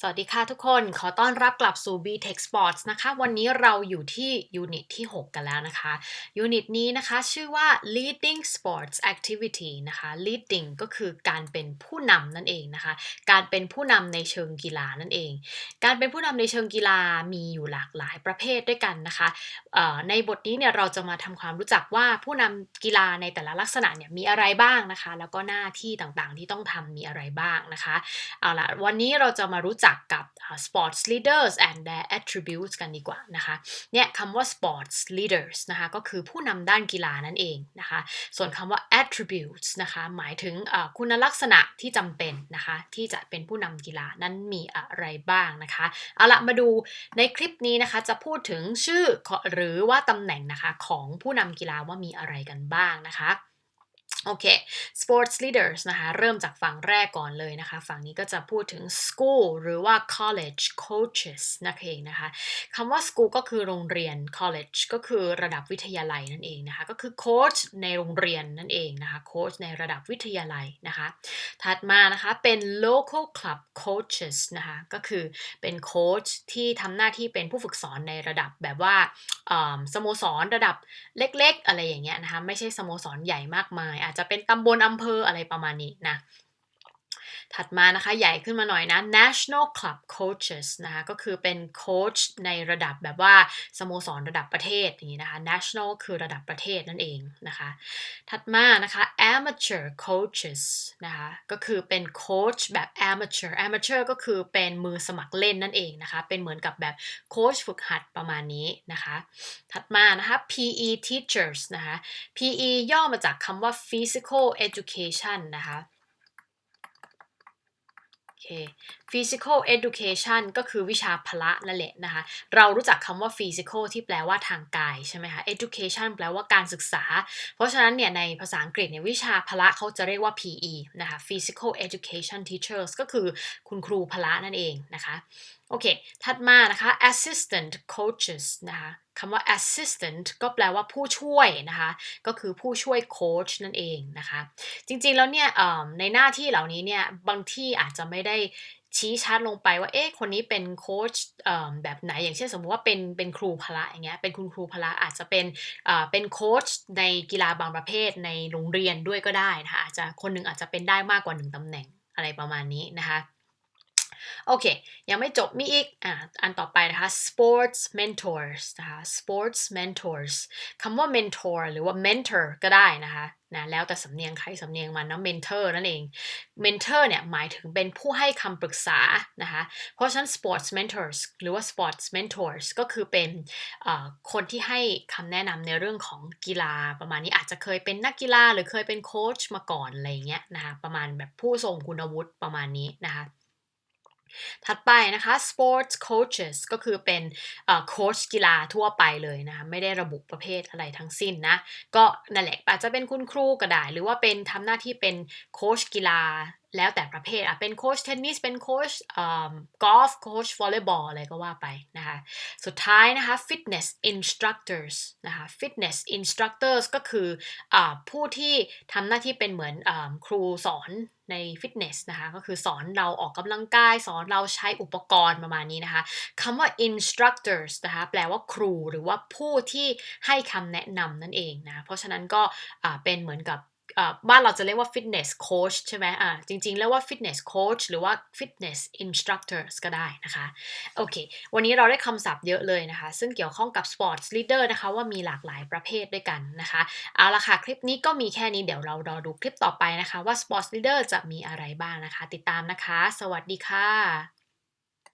สวัสดีค่ะทุกคน ขอต้อนรับกลับสู่ B-Tech Sports นะคะ วันนี้เราอยู่ที่ยูนิตที่ 6 กันแล้วนะคะ ยูนิตนี้นะคะชื่อว่า leading sports activity นะคะ leading ก็คือการเป็นผู้นำนั่นเองนะคะ การเป็นผู้นำในเชิงกีฬานั่นเอง การเป็นผู้นำในเชิงกีฬามีอยู่หลากหลายประเภทด้วยกันนะคะ ในบทนี้เนี่ยเราจะมาทำความรู้จักว่าผู้นำกีฬาในแต่ละลักษณะเนี่ยมีอะไรบ้างนะคะ แล้วก็หน้าที่ต่างๆ ที่ต้องทำมีอะไรบ้างนะคะ เอาล่ะวันนี้เราจะมารู้จักักกับ sports leaders and their attributes กันดีกว่านะคะเนี่ยคำว่า sports leaders นะคะก็คือผู้นำด้านกีฬานั่นเองนะคะส่วนคำว่า attributes นะคะหมายถึงคุณลักษณะที่จำเป็นนะคะที่จะเป็นผู้นำกีฬานั้นมีอะไรบ้างนะคะเอาละมาดูในคลิปนี้นะคะจะพูดถึงชื่อหรือว่าตำแหน่งนะคะของผู้นำกีฬาว่ามีอะไรกันบ้างนะคะ โอเค sports leaders นะคะ เริ่มจากฝั่งแรกก่อนเลยนะคะ ฝั่งนี้ก็จะพูดถึง school หรือว่า college coaches นั่นเองนะคะ คำว่า school ก็คือโรงเรียน college ก็คือระดับวิทยาลัยนั่นเองนะคะ ก็คือ coach ในโรงเรียนนั่นเองนะคะ coach ในระดับวิทยาลัยนะคะ ถัดมานะคะ เป็น local club coaches นะคะ ก็คือเป็นโค้ชที่ทำหน้าที่เป็นผู้ฝึกสอนในระดับแบบว่า สโมสรระดับเล็ก ๆ อะไรอย่างเงี้ยนะคะ ไม่ใช่สโมสรใหญ่มากมาย อาจจะเป็นตำบลอำเภออะไรประมาณนี้นะ ถัดมานะคะใหญ่ขึ้นมาหน่อยนะ national club coaches นะคะก็คือเป็นโค้ชในระดับแบบว่าสโมสรระดับประเทศอย่างนี้นะคะ national คือระดับประเทศนั่นเองนะคะ ถัดมานะคะ amateur coaches นะคะก็คือเป็นโค้ชแบบ amateur amateur ก็คือเป็นมือสมัครเล่นนั่นเองนะคะเป็นเหมือนกับแบบโค้ชฝึกหัดประมาณนี้นะคะ ถัดมานะคะ PE teachers นะคะ PE ย่อมาจากคำว่า physical education นะคะ physical education ก็คือวิชาพละนั่นแหละนะคะ เรารู้จักคำว่า physical ที่แปลว่าทางกายใช่ไหมคะ education แปลว่าการศึกษา เพราะฉะนั้นเนี่ยในภาษาอังกฤษเนี่ยวิชาพละเขาจะเรียกว่า PE นะคะ physical education teachers ก็คือคุณครูพละนั่นเองนะคะโอเค ถัดมานะคะ assistant coaches นะคะคำว่า assistant ก็แปลว่าผู้ช่วยนะคะ ก็คือผู้ช่วยโค้ชนั่นเองนะคะ จริงๆแล้วเนี่ยในหน้าที่เหล่านี้เนี่ย บางที่อาจจะไม่ได้ชี้ชัดลงไปว่า เอ๊ะ คนนี้เป็นโค้ชแบบไหน อย่างเช่นสมมติว่าเป็น เป็นครูพละอย่างเงี้ย เป็นคุณครูพละอาจจะเป็นเป็นโค้ชในกีฬาบางประเภทในโรงเรียนด้วยก็ได้นะคะ อาจจะคนหนึ่งอาจจะเป็นได้มากกว่าหนึ่งตำแหน่งอะไรประมาณนี้นะคะ โอเค ยังไม่จบมีอีกอ่าอันต่อไปนะคะ sports mentors นะคะ sports mentors คำว่า mentor หรือว่า mentor ก็ได้นะคะนะแล้วแต่สำเนียงใครสำเนียงมันนะ mentor นั่นเอง mentor เนี่ยหมายถึงเป็นผู้ให้คำปรึกษานะคะเพราะฉะนั้น sports mentors หรือว่า sports mentors ก็คือเป็นคนที่ให้คำแนะนำในเรื่องของกีฬาประมาณนี้อาจจะเคยเป็นนักกีฬาหรือเคยเป็นโค้ชมาก่อนอะไรเงี้ยนะคะประมาณแบบผู้ทรงคุณวุฒิประมาณนี้นะคะ ถัดไปนะคะ sports coaches ก็คือเป็นโค้ชกีฬาทั่วไปเลยนะคะไม่ได้ระบุประเภทอะไรทั้งสิ้นนะก็นั่นแหละอาจจะเป็นคุณครูก็ได้ หรือว่าเป็นทำหน้าที่เป็นโค้ชกีฬาแล้วแต่ประเภทอะเป็นโค้ชเทนนิส เป็นโค้ชกอล์ฟโค้ชวอลเลย์บอลอะไรก็ว่าไปนะคะ สุดท้ายนะคะ fitness instructors นะคะ fitness instructors ก็คืออผู้ที่ทำหน้าที่เป็นเหมือนอครูสอนในฟิตเนสนะคะ ก็คือสอนเราออกกำลังกาย สอนเราใช้อุปกรณ์ประมาณนี้นะคะคำว่า instructors นะคะ แปลว่าครูหรือว่าผู้ที่ให้คำแนะนำนั่นเองนะ เพราะฉะนั้นก็เป็นเหมือนกับ บ้านเราจะเรียกว่า fitness coach ใช่ไหมอ่าจริงๆ เรียกว่า fitness coach หรือว่า fitness instructors ก็ได้นะคะ โอเค วันนี้เราได้คำศัพท์เยอะเลยนะคะ ซึ่งเกี่ยวข้องกับ sports leader นะคะว่ามีหลากหลายประเภทด้วยกันนะคะ เอาละค่ะ คลิปนี้ก็มีแค่นี้เดี๋ยวเรารอดูคลิปต่อไปนะคะ ว่า sports leader จะมีอะไรบ้างนะคะ ติดตามนะคะ สวัสดีค่ะ